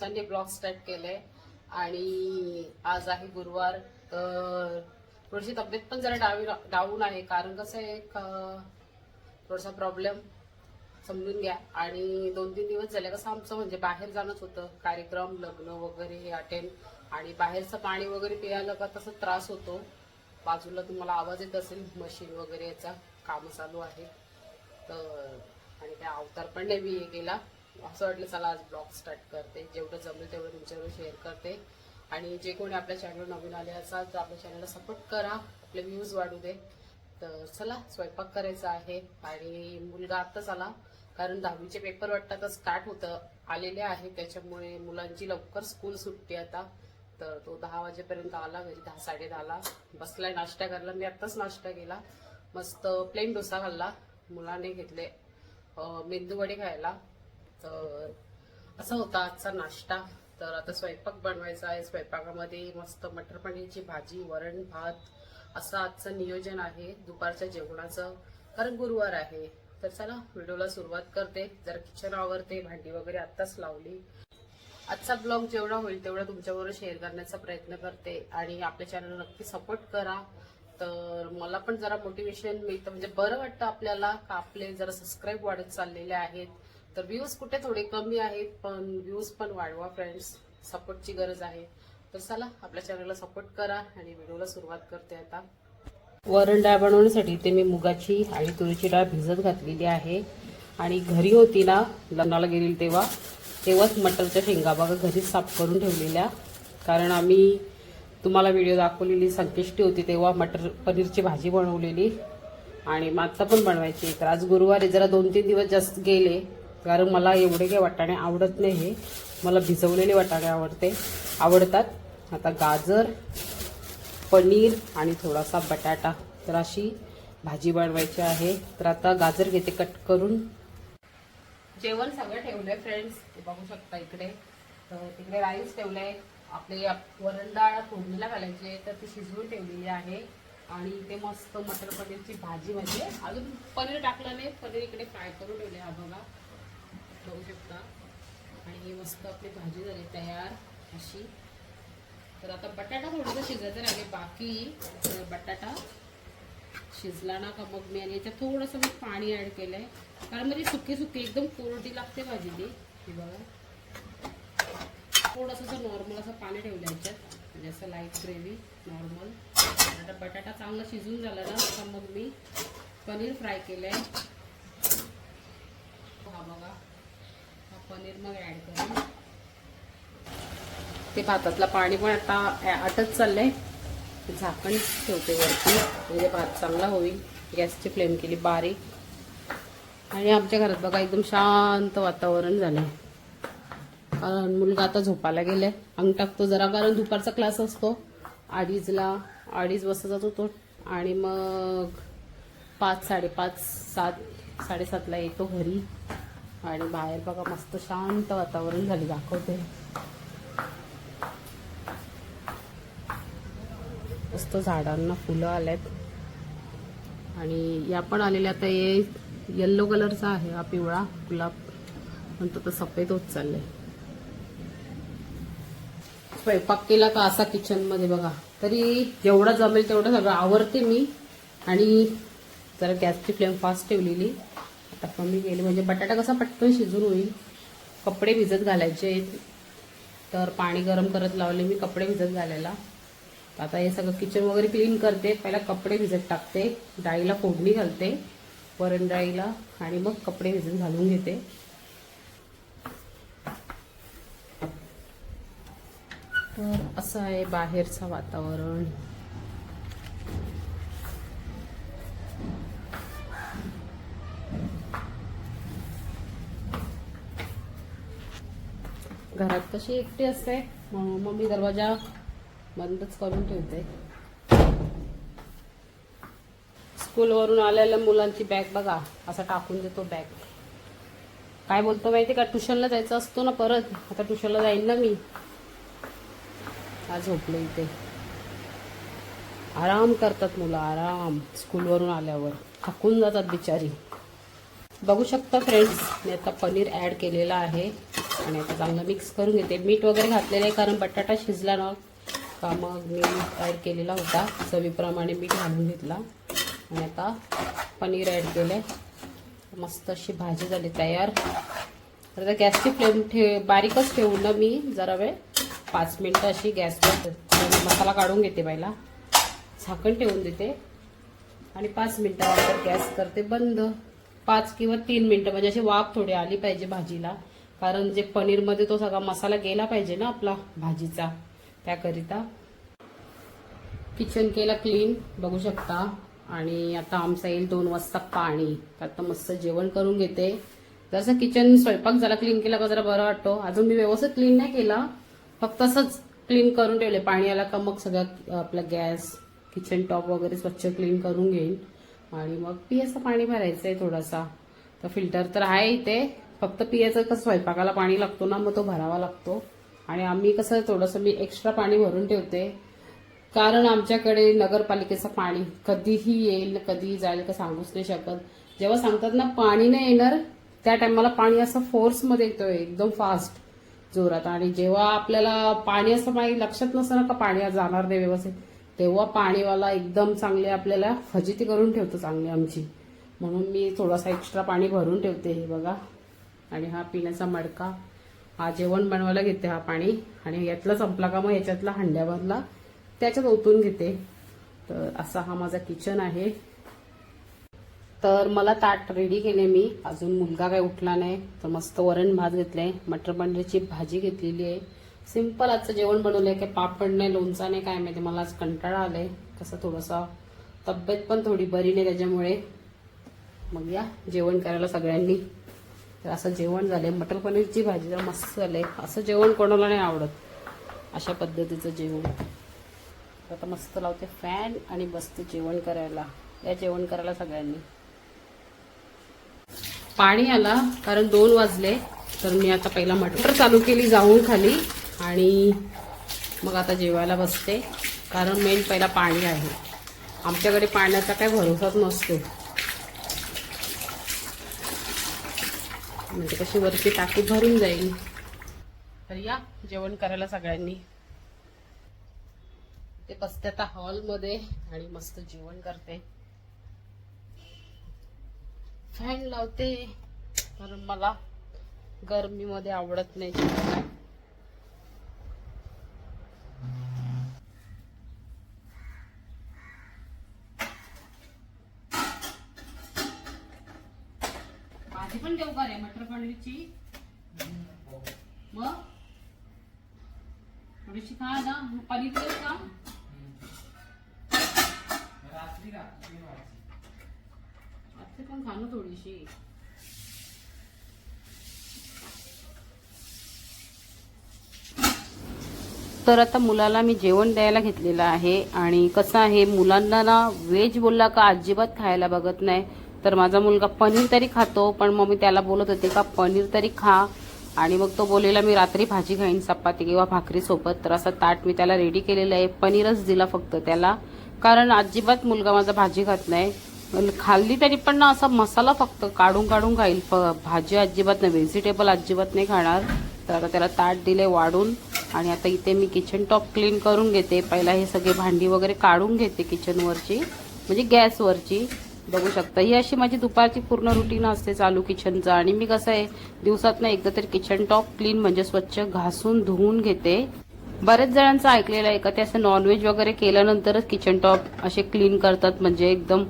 दिवसांनी blog start केलंय आणि आज आहे गुरुवार तर थोडीशी तब्येत पण जरा डावी डाऊन आहे कारण कसं आहे क- थोडासा प्रॉब्लेम समजून घ्या. आणि दोन तीन दिवस झाले कसं आमचं म्हणजे बाहेर जाणंच होतं कार्यक्रम लग्न वगैरे हे अटेंड आणि बाहेरचं पाणी वगैरे पियालं का तसा त्रास होतो. बाजूला तुम्हाला आवाज येत असेल मशीन वगैरे याचा काम चालू आहे तर आणि त्या अवतार पण नाही मी हे केला. असं वाटलं चला आज ब्लॉग स्टार्ट करते. जेवढं जमेल तेवढं तुमच्यावर शेअर करते. आणि जे कोणी आपल्या चॅनल नवीन आले असाल तर आपल्या चॅनलला सपोर्ट करा. आपले व्ह्यूज वाढू दे. तर चला स्वयंपाक करायचा आहे. आणि मुलगा आत्ताच आला. कारण दहावीचे पेपर वाटतं स्टार्ट होतं आलेले आहे. त्याच्यामुळे मुलांची लवकर स्कूल सुटते आता. तर तो दहा वाजेपर्यंत आला घरी दहा साडे दहाला बसलाय नाश्ता करायला. मी आत्ताच नाश्ता केला. मस्त प्लेन डोसा खाल्ला. मुलाने घेतले मेंदू मेंदूवडे खायला. तर असा होता आजचा नाश्ता. तर आता स्वयंपाक बनवायचा आहे. स्वयंपाकामध्ये मस्त मटर पनीरची भाजी वरण भात असं आजचं नियोजन आहे. दुपारच्या जेवणाचं कारण गुरुवार आहे. तर चला व्हिडिओला सुरुवात करते. जर किचन आवरते भांडी वगैरे आत्ताच लावली आजचा ब्लॉग जेवढा होईल तेवढा तुमच्याबरोबर शेअर करण्याचा प्रयत्न करते. आणि आपल्या चॅनल नक्की सपोर्ट करा. तर मला पण जरा मोटिवेशन मिळतं. म्हणजे बरं वाटतं आपल्याला का आपले जरा सबस्क्राईब वाढत चाललेले आहेत. तर व्ह्यूज कुठे थोडे कमी आहेत पण व्ह्यूज पण वाढवा फ्रेंड्स सपोर्टची गरज आहे. तर चला आपल्या चॅनलला सपोर्ट करा आणि व्हिडिओला सुरुवात करते आता. वरण डाळ बनवण्यासाठी ते मी मुगाची आणि तुरीची डाळ भिजत घातलेली आहे. आणि घरी होती ना लग्नाला गेली तेव्हा तेव्हाच मटरच्या शेंगा बघा घरीच साफ करून ठेवलेल्या. कारण आम्ही तुम्हाला व्हिडिओ दाखवलेली संकष्टी होती तेव्हा मटर पनीरची भाजी बनवलेली. आणि माता पण बनवायची. तर आज गुरुवारी जरा दोन तीन दिवस जास्त गेले. कारण मला एवढे काही वाटाणे आवडत नाही. हे मला भिजवलेले वाटाणे आवडते. आवडतात. आता गाजर पनीर आणि थोडासा बटाटा. तर अशी भाजी बनवायची आहे. तर आता गाजर घेते कट करून. जेवण सगळं ठेवलंय फ्रेंड्स ते बघू शकता इकडे. तर तिकडे राईस ठेवलंय. आपले आप- वरण डाळ फोडणीला घालायची आहे. तर ती शिजवून ठेवलेली आहे. आणि इथे मस्त मटर पनीरची भाजी म्हणजे अजून पनीर टाकलं नाही. पनीर इकडे फ्राय करून ठेवले हा बघा. बघू शकता. आणि ही मस्त आपली भाजी झाली तयार अशी. तर आता बटाटा थोडासा शिजायचा राहिले बाकी बटाटा शिजला ना का मग मी आणि याच्यात थोडंसं मी पाणी ऍड केलंय. कारण म्हणजे सुकी सुकी एकदम कोरडी लागते भाजी ती. ही बघा. थोडंसं असं नॉर्मल असं पाणी ठेवलं याच्यात. म्हणजे असं लाइट ग्रेव्ही नॉर्मल आता बटाटा चांगला शिजून झाला ना तर मग मी पनीर फ्राय केलं आहे बघा हा पनीर मग ऍड करेन. ते भातातलं पाणी पण आता आटत चाललंय. झाकण ठेवते वरती. म्हणजे भात चांगला होईल. गॅसची फ्लेम केली बारीक. आणि आमच्या घरात बघा एकदम शांत वातावरण झालंय. कारण मुलगा आता झोपायला गेलाय. अंग टाकतो जरा कारण दुपारचा क्लास असतो. अडीचला अडीच वाजता जातो तो आणि मग पाच साडेपाच सात साडेसातला येतो घरी. आणि बाहेर बघा मस्त शांत वातावरण झाले दाखवते. मस्त झाडांना फुलं आल्यात. आणि या पण आलेल्या आता हे येल्लो कलरचा आहे हा पिवळा गुलाब. पण तो तर सफेद होत चाललाय. स्वयंपाक केला का असा किचनमध्ये बघा. तरी जेवढं जमेल तेवढं सगळं आवरते मी. आणि जरा गॅसची फ्लेम फास्ट ठेवलेली. आता कमी केली म्हणजे बटाटा कसा पटकन शिजून होईल. कपडे भिजत घालायचे तर पाणी गरम करत लावले मी कपडे भिजत घालायला. आता हे सगळं किचन वगैरे क्लीन करते. पहिला कपडे भिजत टाकते. डाळीला फोडणी घालते. वरण डाळीला आणि मग कपडे भिजत घालून घेते. तर असं आहे बाहेरचं वातावरण. घरात कशी एकटी असते? म- मम्मी दरवाजा बंदच करून ठेवते. स्कूलवरून आलेल्या मुलांची बॅग बघा असा टाकून देतो बॅग. काय बोलतो माहिती का? ट्युशनला जायचं असतो ना परत आता ट्युशनला जाईन ना मी. आज झोपले इथे. आराम करतात मुलं आराम. स्कूलवरून आल्यावर. थकून जातात बिचारी. बघू शकता फ्रेंड्स मी आता पनीर ॲड केलेलं आहे. आणि आता चांगलं मिक्स करून घेते. मीठ वगैरे घातलेलं आहे कारण बटाटा शिजला ना का मग मी ॲड केलेला होता. चवीप्रमाणे मीठ घालून घेतला. आणि आता पनीर ॲड केलं आहे मस्त अशी भाजी झाली तयार. तर आता गॅसची फ्लेम ठे बारीकच ठेवून ना मी जरा वेळ पाच मिनटं अशी गॅसवर मसाला काढून घेते पहिला झाकण ठेवून देते. आणि पाच मिनटानंतर गॅस करते बंद. पाच किंवा तीन मिनिटं म्हणजे अशी वाफ थोडी आली पाहिजे भाजीला. कारण जे पनीरमध्ये तो सगळा मसाला गेला पाहिजे ना आपला भाजीचा त्याकरिता. किचन केला क्लीन बघू शकता. आणि आता आमचा येईल दोन वाजता पाणी. आता मस्त जेवण करून घेते. जसं किचन स्वयंपाक झाला क्लीन केला का जरा बरं वाटतो. अजून मी व्यवस्थित क्लीन नाही केला. फक्त असंच क्लीन करून ठेवले. पाणी आला का मग सगळं आपला गॅस किचन टॉप वगैरे स्वच्छ क्लीन करून घेईन. आणि मग पियाचं पाणी भरायचं आहे थोडासा. तर फिल्टर तर आहे इथे. फक्त पियाचं कसं स्वयंपाकाला पाणी लागतो ना मग तो भरावा लागतो. आणि आम्ही कसं थोडंसं मी एक्स्ट्रा पाणी भरून ठेवते. कारण आमच्याकडे नगरपालिकेचं पाणी कधीही येईल कधीही जाईल का सांगूच नाही शकत. जेव्हा सांगतात ना पाणी नाही येणार त्या टायमाला पाणी असं फोर्समध्ये येतो एकदम फास्ट जोरात. आणि जेव्हा आपल्याला पाणी असं माहिती लक्षात नसतं ना का पाणी जाणार नाही व्यवस्थित. तेव्हा पाणीवाला एकदम चांगले आपल्याला फजिती करून ठेवतो चांगली आमची. म्हणून मी थोडासा एक्स्ट्रा पाणी भरून ठेवते हे बघा. आणि हा पिण्याचा मडका. हा जेवण बनवायला घेते हा पाणी. आणि यातला संपला का मग याच्यातला हंड्यावरला त्याच्यात ओतून घेते. तर असा हा माझा किचन आहे. तर मला ताट रेडी केले मी. अजून मुलगा काय उठला नाही. तर मस्त वरण भात घेतले मटर पनीरची भाजी घेतलेली आहे. सिंपल आजचं जेवण बनवलंय काही पापड नाही लोणचा नाही काय माहिती मला आज कंटाळा आलाय. कसं थोडंसं तब्येत पण थोडी बरी नाही त्याच्यामुळे. मग या जेवण करायला सगळ्यांनी. तर असं जेवण झालंय. मटर पनीरची भाजी तर मस्त झालंय. असं जेवण कोणाला नाही आवडत. अशा पद्धतीचं जेवण. तर आता मस्त लावते फॅन आणि बसते जेवण करायला. या जेवण करायला सगळ्यांनी. पाणी आला कारण दोन वाजले. तर मी आता पहिला मटर चालू केली जाऊन खाली. आणि मग आता जेवायला बसते. कारण मेन पहिला पाणी आहे. आमच्याकडे पाण्याचा काही भरोसाच नसतो. म्हणजे कशी वरची टाकी भरून जाईल. तर या जेवण करायला सगळ्यांनी. ते बसते आता हॉलमध्ये आणि मस्त जेवण करते. फॅन लावते. कारण मला गरमीमध्ये आवडत नाही जेवायला. भाजी पण देऊ का रे? मटर पनीरची मग? थोडीशी खा ना पनीर देऊ का रात्री पण खा ना थोडीशी. तर आता मुलाला मी जेवण द्यायला घेतलेलं आहे आणि कसं आहे मुलांना ना व्हेज बोलला का अजिबात खायला बघत नाही. तर माझा मुलगा पनीर तरी खातो पण मग मी त्याला बोलत होते का पनीर तरी खा. आणि मग तो बोललेला मी रात्री भाजी खाईन चपाती किंवा भाकरीसोबत तर असं ताट मी त्याला रेडी केलेलं आहे. पनीरच दिला फक्त त्याला. कारण अजिबात मुलगा माझा भाजी खात नाही. खाल्ली तरी पण ना असा मसाला फक्त काढून काढून खाईल. फ- भाजी अजिबात नाही व्हेजिटेबल अजिबात नाही खाणार. तर आता त्याला ताट दिले वाढून. आणि आता इथे मी किचन टॉप क्लीन करून घेते. पहिला हे सगळे भांडी वगैरे काढून घेते किचनवरची म्हणजे गॅसवरची बघू शकता. ही अशी माझी दुपारची पूर्ण रुटीन असते चालू किचनचं आणि मी कसं आहे दिवसात ना एकदा तरी किचन टॉप क्लीन म्हणजे स्वच्छ घासून धुवून घेते. बरेच जणांचं ऐकलेलं आहे का ते असं नॉनव्हेज वगैरे केल्यानंतरच किचन टॉप असे क्लीन करतात. म्हणजे एकदम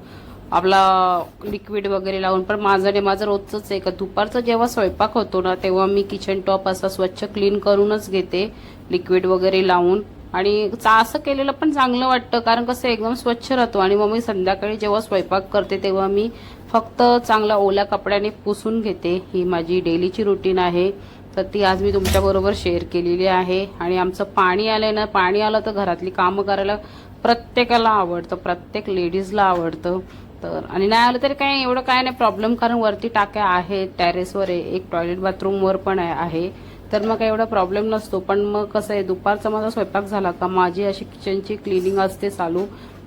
आपला लिक्विड वगैरे लावून. पण माझं ने माझं रोजच आहे का दुपारचं जेव्हा स्वयंपाक होतो ना तेव्हा मी किचन टॉप असा स्वच्छ क्लीन करूनच घेते. लिक्विड वगैरे लावून. आणि चा- असं केलेलं पण चांगलं वाटतं कारण कसं एकदम स्वच्छ राहतो. आणि मग मी संध्याकाळी जेव्हा स्वयंपाक करते तेव्हा मी फक्त चांगला ओल्या कपड्याने पुसून घेते. ही माझी डेलीची रुटीन आहे. तर ती आज मी तुमच्याबरोबर शेअर केलेली आहे. आणि आमचं पाणी आलं ना पाणी आलं तर घरातली कामं करायला प्रत्येकाला आवडतं प्रत्येक लेडीजला आवडतं. तर आणि नाही आलं तरी काय एवढं काय नाही प्रॉब्लेम कारण वरती टाक्या आहेत टेरेसवर आहे एक टॉयलेट बाथरूमवर पण आहे. तर मग एवढा प्रॉब्लेम नसतो. पण मग कसं आहे दुपारचा माझा स्वयंपाक झाला का माझी अशी किचनची क्लिनिंग असते चालू.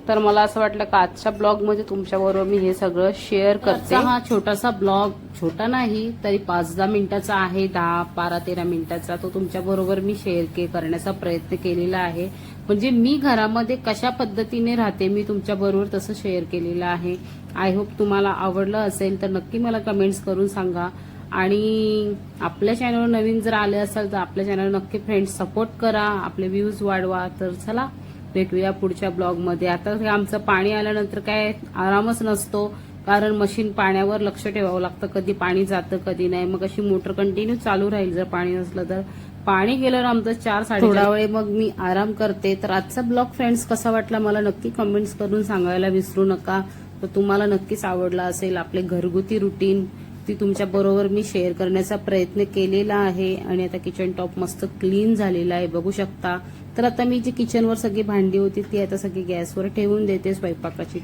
तर मला असं वाटलं का आजच्या ब्लॉगमध्ये तुमच्याबरोबर मी हे सगळं शेअर करते. हा छोटासा ब्लॉग छोटा नाही तरी पाच दहा मिनिटाचा आहे दहा बारा तेरा मिनिटाचा तो तुमच्या बरोबर मी शेअर के करण्याचा प्रयत्न केलेला आहे. म्हणजे मी घरामध्ये कशा पद्धतीने राहते मी तुमच्या बरोबर तसं शेअर केलेलं आहे. आय होप तुम्हाला आवडलं असेल तर नक्की मला कमेंट्स करून सांगा. आणि आपल्या चॅनलवर नवीन जर आले असाल तर आपल्या चॅनल नक्की फ्रेंड्स सपोर्ट करा. आपले व्ह्यूज वाढवा. तर चला भेटूया पुढच्या ब्लॉगमध्ये आता हे आमचं पाणी आल्यानंतर काय आरामच नसतो. कारण मशीन पाण्यावर लक्ष ठेवावं लागतं. कधी पाणी जातं कधी नाही. मग अशी मोटर कंटिन्यू चालू राहील जर पाणी नसलं तर. पाणी गेल्यावर आमचं चार साडे थोडा वेळ मग मी आराम करते. तर आजचा ब्लॉग फ्रेंड्स कसा वाटला मला नक्की कमेंट्स करून सांगायला विसरू नका. तर तुम्हाला नक्कीच आवडला असेल आपले घरगुती रुटीन ती तुमच्याबरोबर मी शेअर करण्याचा प्रयत्न केलेला आहे आणि आता किचन टॉप मस्त क्लीन झालेला आहे. बघू शकता. तर आता मी जी किचनवर सगळी भांडी होती ती आता सगळी गॅसवर ठेवून देते. स्वयंपाकाची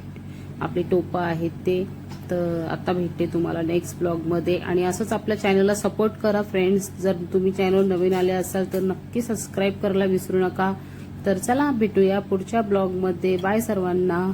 आपली टोपं आहेत ते. तर आता भेटते तुम्हाला नेक्स्ट ब्लॉगमध्ये आणि असंच आपल्या चॅनलला सपोर्ट करा फ्रेंड्स जर तुम्ही चॅनल नवीन आले असाल तर नक्की सबस्क्राईब करायला विसरू नका. तर चला भेटूया पुढच्या ब्लॉगमध्ये बाय सर्वांना.